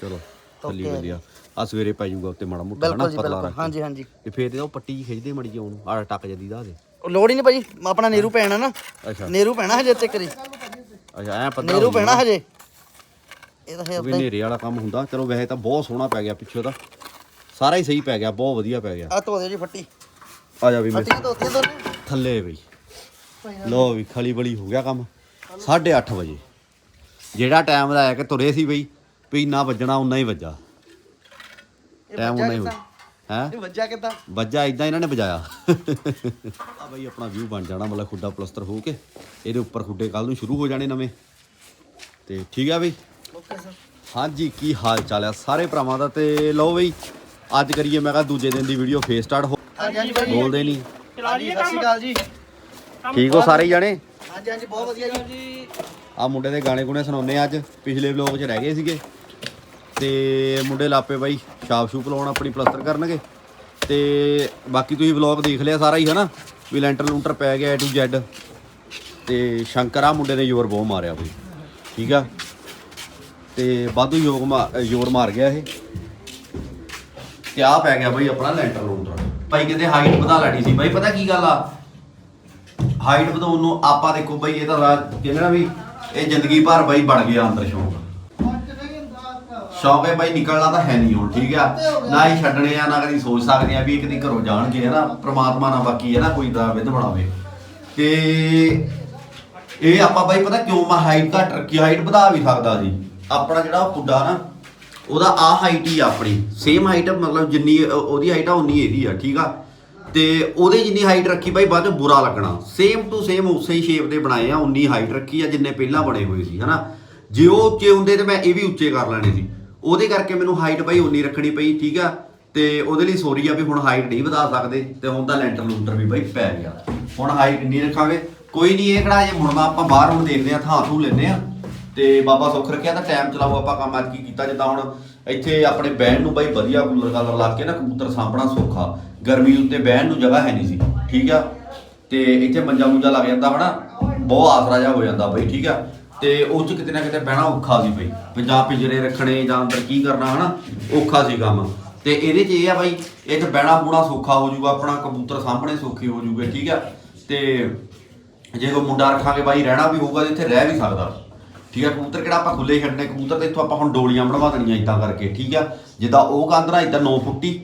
ਚਲੋ ਚੱਲੀ ਵਧੀਆ। ਆ ਸਵੇਰੇ ਪੈ ਜਾਊਗਾ ਉੱਤੇ ਮਾੜਾ ਮੋਟਾ ਹਨਾ ਜੀ ਪਤਲਾ ਰੱਖ। ਹਾਂਜੀ ਹਾਂਜੀ। ਤੇ ਫੇਰ ਤੇ ਉਹ ਪੱਟੀ ਜਿਹੀ ਖਿੱਚਦੇ ਮੜੀ ਜੀ ਉਹਨੂੰ ਆ ਟੱਕ ਜਦੀ ਦਾ ਦੇ ਉਹ ਲੋੜ ਹੀ ਨਹੀਂ ਭਾਜੀ ਆਪਣਾ ਨੇਰੂ ਪੈਣਾ ਨਾ। ਅੱਛਾ। ਨੇਰੂ ਪੈਣਾ ਹਜੇ ਤੇ ਕਰੀ ਅੱਛਾ ਐ ਪੱਧਰਾ ਨੇਰੂ ਪੈਣਾ ਹਜੇ। ਇਹ ਤਾਂ ਹੈ ਵਾਲਾ ਕੰਮ ਹੁੰਦਾ। ਚਲੋ ਵੈਸੇ ਤਾਂ ਬਹੁਤ ਸੋਹਣਾ ਪੈ ਗਿਆ ਪਿੱਛੇ ਦਾ ਸਾਰਾ ਹੀ ਸਹੀ ਪੈ ਗਿਆ ਬਹੁਤ ਵਧੀਆ ਪੈ ਗਿਆ। ਆ ਧੋ ਜੀ ਫੱਟੀ। ਆ ਜਾ ਵੀ ਮੈਂ ਫੱਟੀ ਧੋਤੀ ਦੋਨੇ ਥੱਲੇ ਬਈ। ਲੋ ਵੀ ਖਲੀ ਬਲੀ ਹੋ ਗਿਆ ਕੰਮ। 8:30 ਵਜੇ। ਜਿਹੜਾ ਟਾਈਮ ਦਾ ਆਇਆ ਕਿ ਤੁਰੇ ਸੀ ਬਈ ਵੀ ਨਾ ਵੱਜਣਾ ਉਨਾ ਹੀ ਵੱਜਾ। ਟਾਈਮ ਉਨਾ ਹੀ ਹੋ ਹੈ? ਇਹ ਵੱਜਾ ਕਿੱਦਾਂ? ਵੱਜਾ ਇਦਾਂ ਇਹਨਾਂ ਨੇ ਵਜਾਇਆ। ਆ ਬਈ ਆਪਣਾ ਵਿਊ ਬਣ ਜਾਣਾ ਮਤਲਬ ਖੁੱਡਾ ਪਲਸਤਰ ਹੋ ਕੇ। ਇਹਦੇ ਉੱਪਰ ਖੁੱਡੇ ਕੱਲ ਨੂੰ ਸ਼ੁਰੂ ਹੋ ਜਾਣੇ ਨਵੇਂ। ਤੇ ਠੀਕ ਆ ਬਈ? Okay sir. ਹਾਂਜੀ ਕੀ ਹਾਲ ਚਾਲ ਆ ਸਾਰੇ ਭਰਾਵਾਂ ਦਾ? ਤੇ ਲਓ ਬਈ ਅੱਜ ਕਰੀਏ ਮੈਂ ਕਿਹਾ ਦੂਜੇ ਦਿਨ ਦੀ ਵੀਡੀਓ ਫੇਸ ਸਟਾਰਟ ਹਾਂਜੀ ਹਾਂਜੀ ਭਾਜੀ ਬੋਲਦੇ ਨਹੀਂ। ਚਲਾ ਹਾਂਜੀ ਲਈਏ ਸਤਿ ਸ਼੍ਰੀ ਅਕਾਲ ਜੀ। ਠੀਕ ਹੋ ਸਾਰੇ ਜਾਣੇ? ਹਾਂਜੀ ਹਾਂਜੀ ਬਹੁਤ ਵਧੀਆ ਜੀ। ਆ ਮੁੰਡੇ ਦੇ ਗਾਣੇ ਗੁਣੇ ਸੁਣਾਉਨੇ ਅੱਜ। ਪਿਛਲੇ ਵਲੋਗ 'ਚ ਰਹਿ ਗਏ ਸੀਗੇ। ਤੇ ਮੁੰਡੇ ਲਾਪੇ ਬਾਈ ਛਾਪ ਛੂਪ ਲਾਉਣ ਆਪਣੀ ਪਲਸਤਰ ਕਰਨਗੇ। ਤੇ ਬਾਕੀ ਤੁਸੀਂ ਵਲੌਗ ਦੇਖ ਲਿਆ ਸਾਰਾ ਹੀ ਹਨਾ? ਵੀ ਲੈਂਟਰ ਲੂੰਟਰ ਪੈ ਗਿਆ A to Z ਤੇ ਸ਼ੰਕਰ ਆ ਮੁੰਡੇ ਨੇ ਜ਼ੋਰ ਬਹੁਤ ਮਾਰਿਆ ਬਈ। ਠੀਕ ਆ? ਤੇ ਵਾਧੂ ਯੋਗ ਮਾ- ਜ਼ੋਰ ਮਾਰ ਗਿਆ ਇਹ। ਤੇ ਆ ਪੈ ਗਿਆ ਬਈ ਆਪਣਾ ਲੈਂਟਰ ਲੂੰਟਰ। ਭਾਈ ਕਹਿੰਦੇ ਹਾਈਟ ਵਧਾ ਲੈਣੀ ਸੀ। ਬਾਈ, ਪਤਾ ਕੀ ਗੱਲ ਆ? ਹਾਈਟ ਵਧਾਉਣ ਨੂੰ ਆਪਾਂ ਦੇਖੋ ਬਈ, ਇਹ ਤਾਂ ਰਾ- ਕਹਿੰਦੇ ਨਾ ਵੀ ਇਹ ਜ਼ਿੰਦਗੀ ਭਰ ਬਈ ਬਣ ਗਿਆ ਅੰਦਰ ਸ਼ੌਂਕ। ਸ਼ੌਂਕ ਹੈ ਬਈ, ਨਿਕਲਣਾ ਤਾਂ ਹੈ ਨਹੀਂ ਹੁਣ, ਠੀਕ ਆ? ਨਾ ਹੀ ਛੱਡਣੇ ਆ, ਨਾ ਕਦੀ ਸੋਚ ਸਕਦੇ ਆ ਵੀ ਇੱਕ ਦਿਨ ਘਰੋਂ ਜਾਣਗੇ ਹੈ ਨਾ ਪ੍ਰਮਾਤਮਾ ਨਾਲ ਬਾਕੀ ਹੈ ਨਾ, ਕੋਈ ਦਾ ਵਿਧ ਬਣਾਵੇ। ਤੇ ਇਹ ਆਪਾਂ ਬਾਈ, ਪਤਾ ਕਿਉਂ ਮੈਂ ਹਾਈਟ ਘੱਟ ਰੱਖੀ? ਹਾਈਟ ਵਧਾ ਵੀ ਸਕਦਾ ਸੀ। ਆਪਣਾ ਜਿਹੜਾ ਪੁੱਡਾ ਨਾ ਉਹਦਾ ਆ ਹਾਈਟ ਹੀ ਆ ਆਪਣੀ ਸੇਮ ਹਾਈਟ ਮਤਲਬ ਜਿੰਨੀ, ਅ- ਉਹਦੀ ਹਾਈਟ ਆ, ਉਨੀ ਇਹਦੀ ਆ, ਠੀਕ ਆ? ਤੇ ਉਹਦੇ ਜਿੰਨੀ ਹਾਈਟ ਰੱਖੀ ਬਾਈ, ਬਾਅਦ ਚ ਬੁਰਾ ਲੱਗਣਾ। ਸੇਮ ਟੂ ਸੇਮ ਉਸੇ ਹੀ ਸ਼ੇਪ ਦੇ ਬਣਾਏ ਆ, ਉਨੀ ਹਾਈਟ ਰੱਖੀ ਆ, ਜਿੰਨੇ ਪਹਿਲਾਂ ਬਣੇ ਹੋਏ ਸੀ, ਹਨਾ? ਜੇ ਉਹ ਉੱਚੇ ਹੁੰਦੇ ਤੇ ਮੈਂ ਇਹ ਵੀ ਉੱਚੇ ਕਰ ਲੈਣੇ ਸੀ। ਉਹਦੇ ਕਰਕੇ ਮੈਨੂੰ ਹਾਈਟ ਬਾਈ ਉਨੀ ਰੱਖਣੀ ਪਈ, ਠੀਕ ਆ? ਤੇ ਉਹਦੇ ਲਈ ਸੋਰੀ ਆ ਵੀ ਹੁਣ ਹਾਈਟ ਨਹੀਂ ਵਧਾ ਸਕਦੇ, ਤੇ ਹੁਣ ਤਾਂ ਲੈਂਟਰ ਲੂੰਟਰ ਵੀ ਬਾਈ ਪੈ ਗਿਆ। ਹੁਣ ਹਾਈਟ ਨਹੀਂ ਰੱਖਾਂਗੇ। ਕੋਈ ਨਹੀਂ, ਇਹ ਕਿਹੜਾ ਜੇ ਮੁੜਨਾ ਆਪਾਂ ਬਾਹਰ ਹੁਣ ਦੇਖਦੇ ਆ ਥਾਂ ਥੂ ਲੈਨੇ ਆ ਤੇ ਬਾਬਾ ਸੁੱਖ ਰੱਖਿਆ ਤਾਂ ਟਾਈਮ ਚਲਾਓ, ਆਪਾਂ ਕੰਮ ਅੱਜ ਕੀ ਕੀਤਾ? ਜਿੱਦਾਂ ਹੁਣ ਇੱਥੇ ਆਪਣੇ ਬਹਿਣ ਨੂੰ ਬਾਈ ਵਧੀਆ ਕੂਲਰ ਕਾਲਰ ਲਾ ਕੇ ਨਾ ਕਬੂਤਰ ਸਾਂਭਣਾ ਸੌਖਾ। ਗਰਮੀ ਉੱਤੇ ਬਹਿਣ ਨੂੰ ਜਗ੍ਹਾ ਹੈ ਨਹੀਂ ਸੀ, ਠੀਕ ਆ? ਤੇ ਇੱਥੇ ਮੰਜਾ ਮੁੰਜਾ ਲੱਗ ਜਾਂਦਾ ਹਨਾ, ਬਹੁਤ ਆਸਰਾ ਜਿਹਾ ਹੋ ਜਾਂਦਾ ਬਈ, ਠੀਕ ਆ? ਤੇ ਉਹ ਚ ਕਿਤੇ ਨਾ ਕਿਤੇ ਬਹਿਣਾ ਔਖਾ ਸੀ ਬਈ ਪੰਜਾਬ ਪਿੰਜਰੇ ਰੱਖਣੇ ਜਾਂ ਅੰਦਰ ਕੀ ਕਰਨਾ ਹਨਾ, ਔਖਾ ਸੀ ਕੰਮ। ਤੇ ਇਹਦੇ ਚ ਇਹ ਆ ਬਾਈ, ਇਹ ਚ ਬਹਿਣਾ ਬੂਣਾ ਸੌਖਾ ਹੋ ਜਾਊਗਾ, ਆਪਣਾ ਕਬੂਤਰ ਸਾਹਮਣੇ ਸੌਖੇ ਹੋ ਜਾਊਗੇ, ਠੀਕ ਆ? ਤੇ ਜੇ ਕੋਈ ਮੁੰਡਾ ਰੱਖਾਂਗੇ ਬਾਈ, ਰਹਿਣਾ ਵੀ ਹੋਊਗਾ ਤੇ ਇੱਥੇ ਰਹਿ ਵੀ ਸਕਦਾ। ਠੀਕ ਹੈ ਕਬੂਤਰ ਕਿਹੜਾ ਆਪਾਂ ਖੁੱਲੇ ਛੱਡਨੇ ਕਬੂਤਰ ਤੇ ਇੱਥੋਂ ਆਪਾਂ ਹੁਣ ਡੋਲੀਆਂ ਬਣਵਾ ਦੇਣੀਆਂ ਇਦਾਂ ਕਰਕੇ, ਠੀਕ ਆ। ਜਿੱਦਾਂ ਉਹ ਕੰਧ ਨਾ ਇਦਾਂ 9 ਫੁੱਟੀ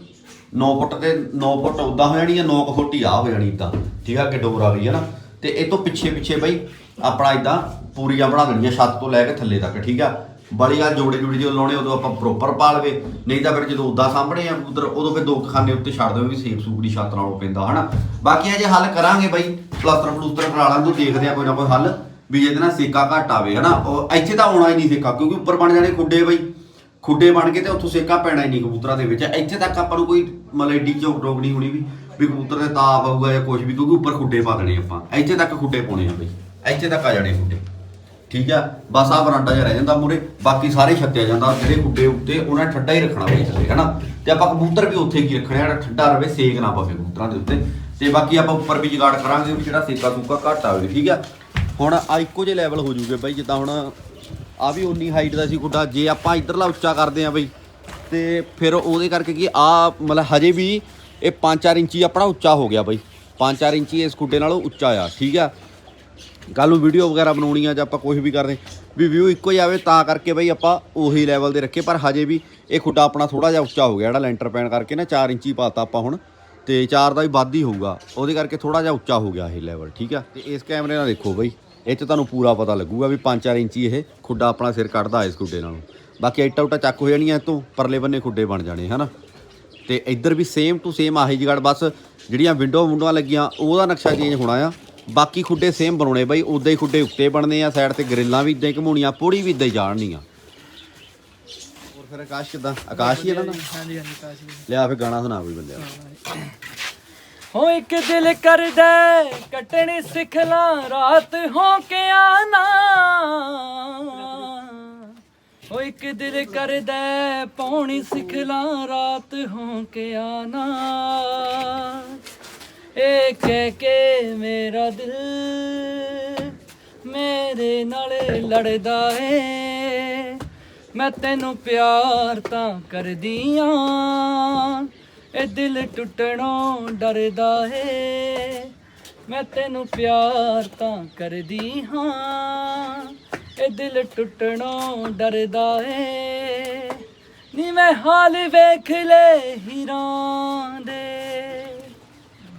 9 ਫੁੱਟ ਤੇ 9 ਫੁੱਟ ਉਦਾਂ ਹੋ ਜਾਣੀ ਆ 9 ਫੁੱਟ ਹੀ ਆ ਹੋ ਜਾਣੀ ਇਦਾਂ ਠੀਕ ਆ ਕਿ ਡੋਰ ਆ ਗਈ ਹੈ ਨਾ। ਤੇ ਇਹ ਤੋਂ ਪਿੱਛੇ ਪਿੱਛੇ ਬਈ ਆਪਣਾ ਇਦਾਂ ਪੂਰੀਆਂ ਬਣਾ ਦੇਣੀਆਂ ਛੱਤ ਤੋਂ ਲੈ ਕੇ ਥੱਲੇ ਤੱਕ, ਠੀਕ ਆ। ਬੜੀ ਗੱਲ ਜੋੜੇ ਜੋੜੇ ਜਦੋਂ ਲਾਉਣੇ, ਉਦੋਂ ਆਪਾਂ ਪ੍ਰੋਪਰ ਪਾ ਲਵੇ, ਨਹੀਂ ਤਾਂ ਫਿਰ ਜਦੋਂ ਉਦਾਂ ਸਾਹਮਣੇ ਆ ਕਬੂਤਰ, ਉਦੋਂ ਫਿਰ ਦੋ ਕੁ ਖਾਨੇ ਉੱਤੇ ਛੱਡ ਦੇਵੇ ਵੀ ਸੇਫ ਸੂਕ ਦੀ ਛੱਤ ਨਾਲੋਂ ਪੈਂਦਾ, ਹਨਾ। ਬਾਕੀ ਅਜੇ ਹੱਲ ਕਰਾਂਗੇ ਬਈ ਪਲਾਸਟਰ ਪਲੂਸਟਰ ਕਰਾ ਲਾਂ ਦੇਖਦੇ ਆ ਕੋਈ ਨਾ ਕੋਈ ਹੱਲ। ਵੀ ਜਿਹਦੇ ਨਾਲ ਸੇਕਾ ਘੱਟ ਆਵੇ, ਹਨਾ? ਉਹ ਇੱਥੇ ਤਾਂ ਆਉਣਾ ਹੀ ਨਹੀਂ ਸੇਕਾ, ਕਿਉਂਕਿ ਉੱਪਰ ਬਣ ਜਾਣੇ ਖੁੱਡੇ ਬਈ। ਖੁੱਡੇ ਬਣ ਕੇ ਤੇ ਉੱਥੋਂ ਸੇਕਾ ਪੈਣਾ ਹੀ ਨਹੀਂ ਕਬੂਤਰਾਂ ਦੇ ਵਿੱਚ। ਇੱਥੇ ਤੱਕ ਆਪਾਂ ਨੂੰ ਕੋਈ ਮਤਲਬ ਏਡੀ ਚੌਕ ਰੋਕ ਨਹੀਂ ਹੋਣੀ ਵੀ ਵੀ ਕਬੂਤਰ ਦੇ ਤਾਪ ਆਊਗਾ ਜਾਂ ਕੁਝ ਵੀ, ਕਿਉਂਕਿ ਉੱਪਰ ਖੁੱਡੇ ਪਾ ਦੇਣੇ ਆਪਾਂ। ਇੱਥੇ ਤੱਕ ਖੁੱਡੇ ਪਾਉਣੇ ਆ ਬਈ। ਇੱਥੇ ਤੱਕ ਆ ਜਾਣੇ ਖੁੱਡੇ। ਠੀਕ ਆ? ਬਸ ਆ ਬਰਾਂਡਾ ਜਿਹਾ ਰਹਿ ਜਾਂਦਾ ਮੂਰੇ ਬਾਕੀ ਸਾਰੇ ਛੱਤਿਆ ਜਾਂਦਾ ਜਿਹੜੇ ਖੁੱਡੇ ਉੱਤੇ ਉਹਨਾਂ ਠੱਡਾ ਹੀ ਰੱਖਣਾ ਬਈ ਥੱਲੇ ਹਨਾ? ਤੇ ਆਪਾਂ ਕਬੂਤਰ ਵੀ ਉੱਥੇ ਕੀ ਰੱਖਣੇ ਆ? ਠੱਡਾ ਰਵੇ, ਸੇਕ ਨਾ ਪਵੇ ਕਬੂਤਰਾਂ ਦੇ ਉੱਤੇ। ਤੇ ਬਾਕੀ ਆਪਾਂ ਉੱਪਰ ਵੀ ਜਗਾੜ ਕਰਾਂਗੇ ਵੀ ਜਿਹੜਾ ਸੇਕਾ ਸੂਕਾ ਘੱਟ ਆਵੇ, ਠੀਕ ਆ? ਹੁਣ ਆ ਇੱਕੋ ਜਿਹੇ ਲੈਵਲ ਹੋ ਜੂਗੇ ਬਾਈ, ਜਿੱਦਾਂ ਹੁਣ ਆ ਵੀ ਉਨੀ ਹਾਈਟ ਦਾ ਸੀ ਗੁੱਡਾ ਜੇ ਆਪਾਂ ਇਧਰਲਾ ਉੱਚਾ ਕਰਦੇ ਆ ਬਈ, ਤੇ ਫਿਰ ਉਹਦੇ ਕਰਕੇ ਕੀ ਆ, ਮਤਲਬ ਹਜੇ ਵੀ ਇਹ 5-4 ਇੰਚੀ ਆਪਣਾ ਉੱਚਾ ਹੋ ਗਿਆ ਬਈ। 5-4 ਇੰਚੀ ਇਸ ਗੁੱਡੇ ਨਾਲੋਂ ਉੱਚਾ ਆ, ਠੀਕ ਆ? ਕੱਲ ਨੂੰ ਵੀਡੀਓ ਵਗੈਰਾ ਬਣਾਉਣੀ ਆ ਜਾਂ ਆਪਾਂ ਕੁਝ ਵੀ ਕਰਦੇ, ਵੀ ਵਿਊ ਇੱਕੋ ਹੀ ਆਵੇ, ਤਾਂ ਕਰਕੇ ਬਈ ਆਪਾਂ ਉਹੀ ਲੈਵਲ ਦੇ ਰੱਖੇ, ਪਰ ਹਜੇ ਵੀ ਇਹ ਖੁੱਡਾ ਆਪਣਾ ਥੋੜਾ ਜਿਹਾ ਉੱਚਾ ਹੋ ਗਿਆ, ਜਿਹੜਾ ਲੈਂਟਰ ਪੈਣ ਕਰਕੇ ਨਾ 4 ਇੰਚੀ ਪਾਤਾ ਆਪਾਂ ਹੁਣ, ਤੇ 4 ਦਾ ਵੀ ਵੱਧ ਹੀ ਹੋਊਗਾ, ਉਹਦੇ ਕਰਕੇ ਥੋੜਾ ਜਿਹਾ ਉੱਚਾ ਹੋ ਗਿਆ ਇਹ ਲੈਵਲ ਠੀਕ ਆ? ਤੇ ਇਸ ਕੈਮਰੇ ਨਾਲ ਦੇਖੋ ਬਈ। ਇਹ 'ਚ ਤੁਹਾਨੂੰ ਪੂਰਾ ਪਤਾ ਲੱਗੂਗਾ ਵੀ 5-4 ਇੰਚੀ ਇਹ ਖੁੱਡਾ ਆਪਣਾ ਸਿਰ ਕੱਢਦਾ ਇਸ ਖੁੱਡੇ ਨਾਲੋਂ। ਬਾਕੀ ਇੱਟਾ ਉਟਾ ਚੱਕ ਹੋ ਜਾਣੀਆਂ ਇਹ ਤੋਂ ਪਰਲੇ ਬੰਨੇ ਖੁੱਡੇ ਬਣ ਜਾਣੇ ਹਨਾ? ਤੇ ਇੱਧਰ ਵੀ ਸੇਮ ਟੂ ਸੇਮ ਆਹੀ ਜਗੜ ਬਸ ਜਿਹੜੀਆਂ ਵਿੰਡੋ ਵਿੰਡੋਆਂ ਲੱਗੀਆਂ ਉਹਦਾ ਨਕਸ਼ਾ ਚੇਂਜ ਹੋਣਾ ਆ। ਬਾਕੀ ਖੁੱਡੇ ਸੇਮ ਬਣਾਉਣੇ ਬਾਈ ਉਦਾਂ ਹੀ ਖੁੱਡੇ ਉੱਤੇ ਬਣਨੇ ਆ ਸਾਈਡ ਤੇ ਗ੍ਰਿਲਾਂ ਵੀ ਇਦਾਂ ਹੀ ਘਮਾਉਣੀਆਂ ਪੌੜੀ ਵੀ ਇਦਾਂ ਹੀ ਜਾਣਨੀਆਂ ਹੋਰ ਫਿਰ ਆਕਾਸ਼ ਕਿਦਾਂ? ਆਕਾਸ਼ ਹੀ ਹੈ ਨਾ? ਹਾਂਜੀ ਹਾਂਜੀ ਕਾਸ਼ੀ ਲਿਆ ਫਿਰ ਗਾਣਾ ਸੁਣਾ ਕੋਈ ਬੰਦਿਆ ਹੋ ਇੱਕ ਦਿਲ ਕਰਦਾ ਕੱਟਣੀ ਸਿੱਖ ਲਾਂ ਰਾਤ ਹੋ ਕੇ ਆਣਾ ਹੋ ਇੱਕ ਦਿਲ ਕਰਦਾ ਪੌਣੀ ਲਾਂ ਰਾਤ ਹੋ ਕੇ ਆਣਾ ਇਹ ਕਹਿ ਕੇ ਮੇਰਾ ਦਿਲ ਮੇਰੇ ਨਾਲ ਲੜਦਾ ਏ। ਮੈਂ ਤੈਨੂੰ ਪਿਆਰ ਤਾਂ ਕਰਦੀ ਆਂ। ਇਹ ਦਿਲ ਟੁੱਟਣੋਂ ਡਰਦਾ ਏ। ਮੈਂ ਤੈਨੂੰ ਪਿਆਰ ਤਾਂ ਕਰਦੀ ਹਾਂ। ਇਹ ਦਿਲ ਟੁੱਟਣੋਂ ਡਰਦਾ ਏ। ਨੀ ਮੈਂ ਹਾਲ ਵੇਖ ਲੈ ਹੀਰਾਂ ਦੇ।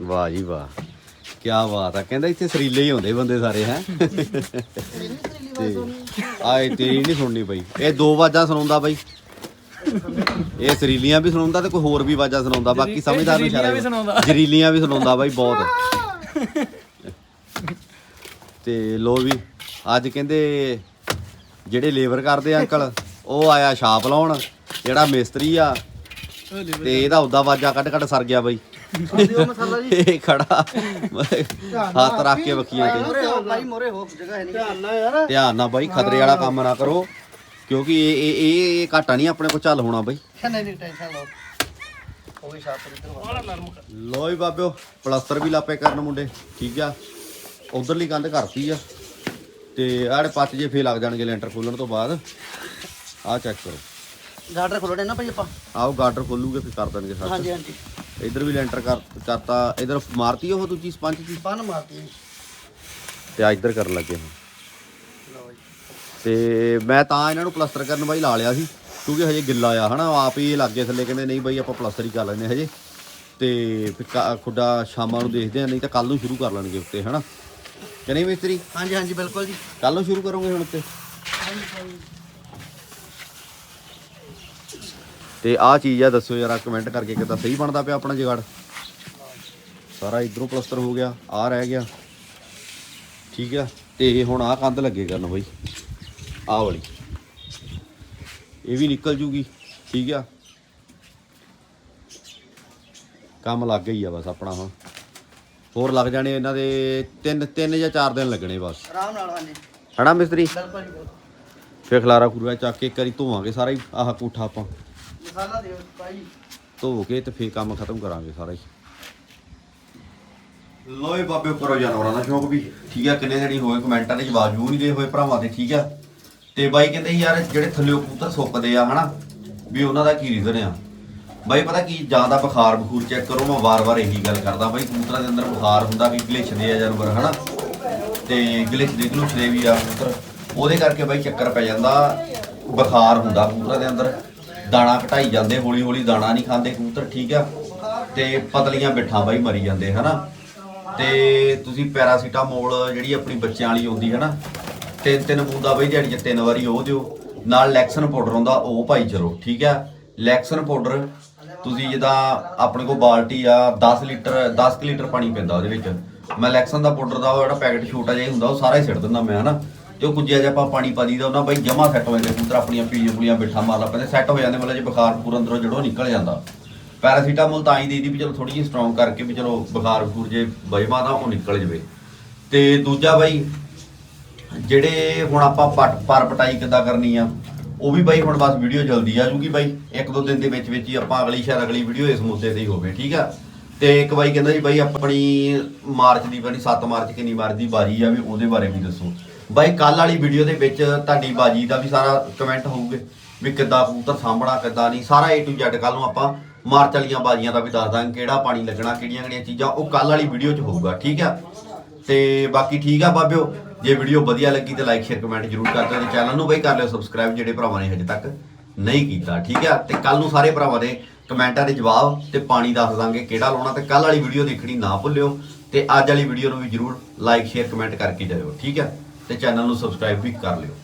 ਵਾਹ ਜੀ ਵਾਹ ਕੀ ਬਾਤ ਆ। ਕਹਿੰਦਾ ਇੱਥੇ ਸਰੀਲੇ ਹੀ ਹੁੰਦੇ ਬੰਦੇ ਸਾਰੇ ਹੈ। ਆਏ ਤੇਰੀ ਨਹੀਂ ਸੁਣਨੀ ਬਈ ਇਹ ਦੋ ਆਵਾਜ਼ਾਂ ਸੁਣਾਉਂਦਾ ਬਈ। ਇਹ ਸਰੀਲੀਆਂ ਵੀ ਸੁਣਾਉਂਦਾ ਤੇ ਕੋਈ ਹੋਰ ਵੀ ਆਵਾਜ਼ਾਂ ਸੁਣਾਉਂਦਾ ਬਾਕੀ ਸਮਝਦਾਰ ਨੂੰ ਵੀ ਇਸ਼ਾਰਾ ਸੁਣਾਉਂਦਾ। ਜਰੀਲੀਆਂ ਵੀ ਸੁਣਾਉਂਦਾ ਬਾਈ ਬਹੁਤ। ਤੇ ਲੋ ਵੀ ਅੱਜ ਕਹਿੰਦੇ ਜਿਹੜੇ ਲੇਬਰ ਕਰਦੇ ਆ ਅੰਕਲ ਉਹ ਆਇਆ ਛਾਪ ਲਾਉਣ ਜਿਹੜਾ ਮਿਸਤਰੀ ਆ ਤੇ ਇਹਦਾ ਉਦਾਂ ਆਵਾਜ਼ਾਂ ਕੱਢ ਕੱਢ ਸਰ ਗਿਆ ਬਾਈ। ਦਿਓ ਮਸਾਲਾ ਜੀ ਇਹ ਖੜਾ ਹੱਥ ਰੱਖ ਕੇ ਵਕੀਆਂ ਤੇ ਮੋਰੇ ਹੋ ਭਾਈ ਮੋਰੇ ਹੋ ਜਗ੍ਹਾ ਹੈ ਨਹੀਂ। ਧਿਆਨ ਨਾਲ ਯਾਰ ਧਿਆਨ ਨਾਲ ਬਾਈ ਖਤਰੇ ਵਾਲਾ ਕੰਮ ਨਾ ਕਰੋ। ਕਿਉਂਕਿ ਇਹ ਇਹ ਇਹ ਇਹ ਘਾਟਾ ਨਹੀਂ ਆਪਣੇ ਕੋਲ ਚੱਲ ਹੋਣਾ ਬਈ। ਨਹੀਂ ਨਹੀਂ ਟੈਨਸ਼ਨ ਲਓ। ਉਹ ਵੀ ਸਾਫ਼ ਇੱਧਰ ਵਾ। ਕਰ। ਲੋ ਜੀ ਬਾਬਿਓ ਪਲਸਤਰ ਵੀ ਲਾਪੇ ਕਰਨ ਮੁੰਡੇ ਠੀਕ ਆ? ਉਧਰਲੀ ਕੰਧ ਕਰਤੀ ਆ। ਤੇ ਆੜੇ ਪੱਟ ਜੇ ਫੇ ਲੱਗ ਜਾਣਗੇ ਲੈਂਟਰ ਖੋਲਣ ਤੋਂ ਬਾਅਦ। ਆਹ ਚੈੱਕ ਕਰੋ। ਗਾਰਡਰ ਖੋਲਣੇ ਨਾ ਭਾਈ ਆਪਾਂ? ਆਓ ਗਾਰਡਰ ਖੋਲੂਗੇ ਫਿਰ ਕਰ ਦੇਣਗੇ ਸੱਟ ਹਾਂਜੀ ਹਾਂਜੀ। ਇਧਰ ਵੀ ਲੈਂਟਰ ਕਰ ਕਰਤਾ। ਇਧਰ ਮਾਰਤੀ ਉਹ ਦੂਜੀ ਸਪੰਜ ਜੀ? ਬੰਨ ਮਾਰਤੀ ਤੇ ਆ ਇਧਰ ਕਰਨ ਲੱਗੇ ਹਾਂ ਲਓ ਜੀ ਤੇ ਮੈਂ ਤਾਂ ਇਹਨਾਂ ਨੂੰ ਪਲਸਤਰ ਕਰਨ ਬਾਈ ਲਾ ਲਿਆ ਸੀ ਕਿਉਂਕਿ ਹਜੇ ਗਿੱਲਾ ਆ ਹਨਾ ਆਪ ਹੀ ਲੱਗੇ ਥੱਲੇ ਕਹਿੰਦੇ ਨਹੀਂ ਬਾਈ ਆਪਾਂ ਪਲਸਤਰ ਹੀ ਕਰ ਲੈਂਦੇ ਹਜੇ। ਤੇ ਖੁੱਡਾ ਸ਼ਾਮਾਂ ਨੂੰ ਦੇਖਦੇ ਆ ਨਹੀਂ ਤਾਂ ਕੱਲ ਨੂੰ ਸ਼ੁਰੂ ਕਰ ਲੈਣਗੇ ਉੱਤੇ ਹਨਾ। ਕਿ ਨਹੀਂ ਮਿਸਤਰੀ? ਹਾਂਜੀ ਹਾਂਜੀ ਬਿਲਕੁਲ ਜੀ। ਕੱਲ ਨੂੰ ਸ਼ੁਰੂ ਕਰੋਗੇ ਹੁਣ ਉੱਤੇ? ਤੇ ਆਹ ਚੀਜ਼ ਆ ਦੱਸਿਓ ਯਾਰ ਕਮੈਂਟ ਕਰਕੇ ਕਿਦਾਂ ਸਹੀ ਬਣਦਾ ਪਿਆ ਆਪਣਾ ਜਗਾੜ। ਸਾਰਾ ਇਧਰੋਂ ਪਲਸਤਰ ਹੋ ਗਿਆ ਆ ਰਹਿ ਗਿਆ। ਠੀਕ ਆ ਤੇ ਇਹ ਹੁਣ ਆਹ ਕੰਧ ਲੱਗੇ ਕਰਨ ਬਈ। ਆਹ ਵਾਲੀ। ਇਹ ਵੀ ਨਿਕਲ ਜੂਗੀ ਠੀਕ ਆ? ਕੰਮ ਲੱਗ ਗਈ ਆ ਬਸ ਆਪਣਾ ਹੁਣ। ਹੋਰ ਲੱਗ ਜਾਣੇ ਇਹਨਾਂ ਦੇ ਤਿੰਨ ਤਿੰਨ ਜਾਂ ਚਾਰ ਦਿਨ ਲੱਗਣੇ ਬਸ। ਆਰਾਮ ਨਾਲ ਹਾਂਜੀ। ਹਨਾ ਮਿਸਤਰੀ? ਬਿਲਕੁਲ ਜੀ ਬਿਲਕੁਲ। ਫੇਰ ਖਲਾਰਾ ਖੁਰਾ ਚੱਕ ਕੇ ਇੱਕ ਵਾਰੀ ਧੋਵਾਂਗੇ ਸਾਰਾ ਹੀ ਆਹ ਕੋਠਾ ਆਪਾਂ। ਮਸਾਲਾ ਦਿਓ ਭਾਈ। ਧੋ ਕੇ ਤੇ ਫੇਰ ਕੰਮ ਖਤਮ ਕਰਾਂਗੇ ਸਾਰਾ ਹੀ। ਲੋਏ ਬਾਬੇ ਕਰੋ ਜਾਨਵਰਾਂ ਦਾ ਸ਼ੌਕ ਵੀ। ਠੀਕ ਆ ਕਿੰਨੇ ਦਿਨ ਹੀ ਹੋਏ ਕਮੈਂਟਾਂ ਦੇ ਜਵਾਬ ਜੂ ਨਹੀਂ ਦੇ ਹੋਏ ਭਰਾਵਾਂ ਦੇ ਠੀਕ ਆ? ਤੇ ਬਾਈ ਕਹਿੰਦੇ ਸੀ, ਯਾਰ ਜਿਹੜੇ ਥੱਲੇ ਕਬੂਤਰ ਸੁੱਕਦੇ ਆ, ਹਨਾ, ਵੀ ਉਹਨਾਂ ਦਾ ਕੀ ਰੀਜ਼ਨ ਆ? ਬਾਈ ਪਤਾ ਕੀ ਜਾਂ ਦਾ ਬੁਖਾਰ ਬਖੂਰ ਚੈੱਕ ਕਰੋ, ਮੈਂ ਵਾਰ-ਵਾਰ ਇਹੀ ਗੱਲ ਕਰਦਾ ਬਾਈ, ਕਬੂਤਰਾਂ ਦੇ ਅੰਦਰ ਬੁਖਾਰ ਹੁੰਦਾ ਵੀ ਗਲਿਛਦੇ ਆ ਜਾਨਵਰ, ਹਨਾ, ਤੇ ਗਲਿਛਦੇ ਗਲੁਛਦੇ ਵੀ ਆ ਕਬੂਤਰ। ਉਹਦੇ ਕਰਕੇ ਬਾਈ ਚੱਕਰ ਪੈ ਜਾਂਦਾ, ਬੁਖਾਰ ਹੁੰਦਾ ਕਬੂਤਰਾਂ ਦੇ ਅੰਦਰ। ਦਾਣਾ ਘਟਾਈ ਜਾਂਦੇ ਹੌਲੀ ਹੌਲੀ ਦਾਣਾ ਨਹੀਂ ਖਾਂਦੇ ਕਬੂਤਰ, ਠੀਕ ਆ? ਤੇ ਪਤਲੀਆਂ ਬਿੱਠਾਂ ਬਾਈ ਮਰੀ ਜਾਂਦੇ, ਹਨਾ? ਤੇ ਤੁਸੀਂ ਪੈਰਾਸੀਟਾਮੋਲ ਜਿਹੜੀ ਆਪਣੀ ਬੱਚਿਆਂ ਵਾਲੀ ਆਉਂਦੀ ਹੈ ਨਾ ਤਿੰਨ ਤਿੰਨ ਬੂੰਦਾਂ ਬਈ ਦਿਹਾੜੀ 'ਚ ਤਿੰਨ ਵਾਰੀ ਉਹ ਦਿਓ। ਨਾਲ ਲੈਕਸਨ ਪਾਊਡਰ ਹੁੰਦਾ, ਉਹ ਪਾਈ ਚਲੋ, ਠੀਕ ਹੈ? ਲੈਕਸਨ ਪਾਊਡਰ, ਤੁਸੀਂ ਜਿੱਦਾਂ ਆਪਣੇ ਕੋਲ ਬਾਲਟੀ ਆ 10 ਲੀਟਰ 10 ਕੁ ਲੀਟਰ ਪਾਣੀ ਪੈਂਦਾ ਉਹਦੇ ਵਿੱਚ। ਮੈਂ ਲੈਕਸਨ ਦਾ ਪਾਊਡਰ ਦਾ ਉਹ ਜਿਹੜਾ ਪੈਕਟ ਛੋਟਾ ਜਿਹਾ ਹੁੰਦਾ, ਉਹ ਸਾਰਾ ਹੀ ਸਿੱਟ ਦਿੰਦਾ ਮੈਂ, ਹਨਾ? ਤੇ ਉਹ ਕੁਝਿਆ ਜਿਹਾ ਆਪਾਂ ਪਾਣੀ ਪਾ ਦਈਦਾ, ਉਹਨਾਂ ਬਈ ਜਮਾ ਸੈੱਟ ਹੋ ਜਾਂਦੇ, ਕਬੂਤਰ ਆਪਣੀਆਂ ਪੀਲੀਆਂ ਪੁਲੀਆਂ ਬਿੱਠਾ ਮਾਰਨਾ ਪੈਂਦੇ ਸੈੱਟ ਹੋ ਜਾਂਦੇ, ਮਤਲਬ ਜੇ ਬੁਖਾਰ ਬਖੂਰ ਅੰਦਰੋਂ ਜੜੋਂ ਨਿਕਲ ਜਾਂਦਾ। ਪੈਰਾਸੀਟਾਮੋਲ ਤਾਂ ਹੀ ਦੇਈਦੀ ਵੀ ਚਲੋ ਥੋੜੀ ਜਿਹੀ ਸਟਰੋਂਗ ਕਰਕੇ ਵੀ ਚਲੋ ਬੁਖਾਰ ਬਖੂਰ ਜੇ ਵਜਮਾ ਤਾਂ ਉਹ ਨਿਕਲ ਜਵੇ। ਤੇ ਦੂਜਾ ਬਾਈ ਜਿਹੜੇ ਹੁਣ ਆਪਾਂ ਪਟ ਪਰ ਪਟਾਈ ਕਿੱਦਾਂ ਕਰਨੀ ਆ, ਉਹ ਵੀ ਬਾਈ ਹੁਣ ਬਸ ਵੀਡੀਓ ਜਲਦੀ ਆ ਜੂਗੀ ਬਾਈ। ਇੱਕ ਦੋ ਦਿਨ ਦੇ ਵਿੱਚ ਵਿੱਚ ਹੀ ਆਪਾਂ ਅਗਲੀ ਸ਼ਾਇਦ ਅਗਲੀ ਵੀਡੀਓ ਇਸ ਮੁੱਦੇ ਤੇ ਹੀ ਹੋਵੇ, ਠੀਕ ਆ? ਤੇ ਇੱਕ ਬਾਈ ਕਹਿੰਦਾ ਜੀ ਬਾਈ ਆਪਣੀ ਮਾਰਚ ਦੀ ਬਣੀ 7 ਮਾਰਚ ਕਿੰਨੀ ਮਾਰਚ ਦੀ ਬਾਜੀ ਆ, ਵੀ ਉਹਦੇ ਬਾਰੇ ਵੀ ਦੱਸੋ। ਬਾਈ ਕੱਲ ਵਾਲੀ ਵੀਡੀਓ ਦੇ ਵਿੱਚ ਤੁਹਾਡੀ ਬਾਜੀ ਦਾ ਵੀ ਸਾਰਾ ਕਮੈਂਟ ਹੋਊਗੇ, ਵੀ ਕਿੱਦਾਂ ਕਬੂਤਰ ਸਾਂਭਣਾ, ਕਿੱਦਾਂ ਨਹੀਂ, ਸਾਰਾ A to Z ਕੱਲ ਨੂੰ ਆਪਾਂ ਮਾਰਚ ਵਾਲੀਆਂ ਬਾਜੀਆਂ ਦਾ ਵੀ ਦੱਸ ਦਾਂਗੇ, ਕਿਹੜਾ ਪਾਣੀ ਲੱਗਣਾ ਕਿਹੜੀਆਂ ਕਿਹੜੀਆਂ ਚੀਜ਼ਾਂ, ਉਹ ਕੱਲ ਵਾਲੀ ਵੀਡੀਓ 'ਚ ਹੋਊਗਾ, ਠੀਕ ਆ? ਤੇ ਬਾਕੀ ਠੀਕ ਆ ਬਾਬਿਓ? ਜੇ ਵੀਡੀਓ ਵਧੀਆ ਲੱਗੀ ਤੇ ਲਾਈਕ ਸ਼ੇਅਰ ਕਮੈਂਟ ਜਰੂਰ ਕਰ ਦਿਓ ਤੇ ਚੈਨਲ ਨੂੰ ਬਈ ਕਰ ਲਿਓ ਸਬਸਕ੍ਰਾਈਬ ਜਿਹੜੇ ਭਰਾਵਾਂ ਨੇ ਹਜੇ ਤੱਕ ਨਹੀਂ ਕੀਤਾ, ਠੀਕ ਆ? ਤੇ ਕੱਲ ਨੂੰ ਸਾਰੇ ਭਰਾਵਾਂ ਦੇ ਕਮੈਂਟਾਂ ਦੇ ਜਵਾਬ ਤੇ ਪਾਣੀ ਦੱਸ ਦਾਂਗੇ ਕਿਹੜਾ ਲਾਉਣਾ ਤੇ ਕੱਲ ਵਾਲੀ ਵੀਡੀਓ ਦੇਖਣੀ ਨਾ ਭੁੱਲਿਓ ਤੇ ਅੱਜ ਵਾਲੀ ਵੀਡੀਓ ਨੂੰ ਵੀ ਜਰੂਰ ਲਾਈਕ ਸ਼ੇਅਰ ਕਮੈਂਟ ਕਰਕੇ ਜਾਇਓ, ਠੀਕ ਆ? ਤੇ ਚੈਨਲ ਨੂੰ ਸਬਸਕ੍ਰਾਈਬ ਵੀ ਕਰ ਲਿਓ।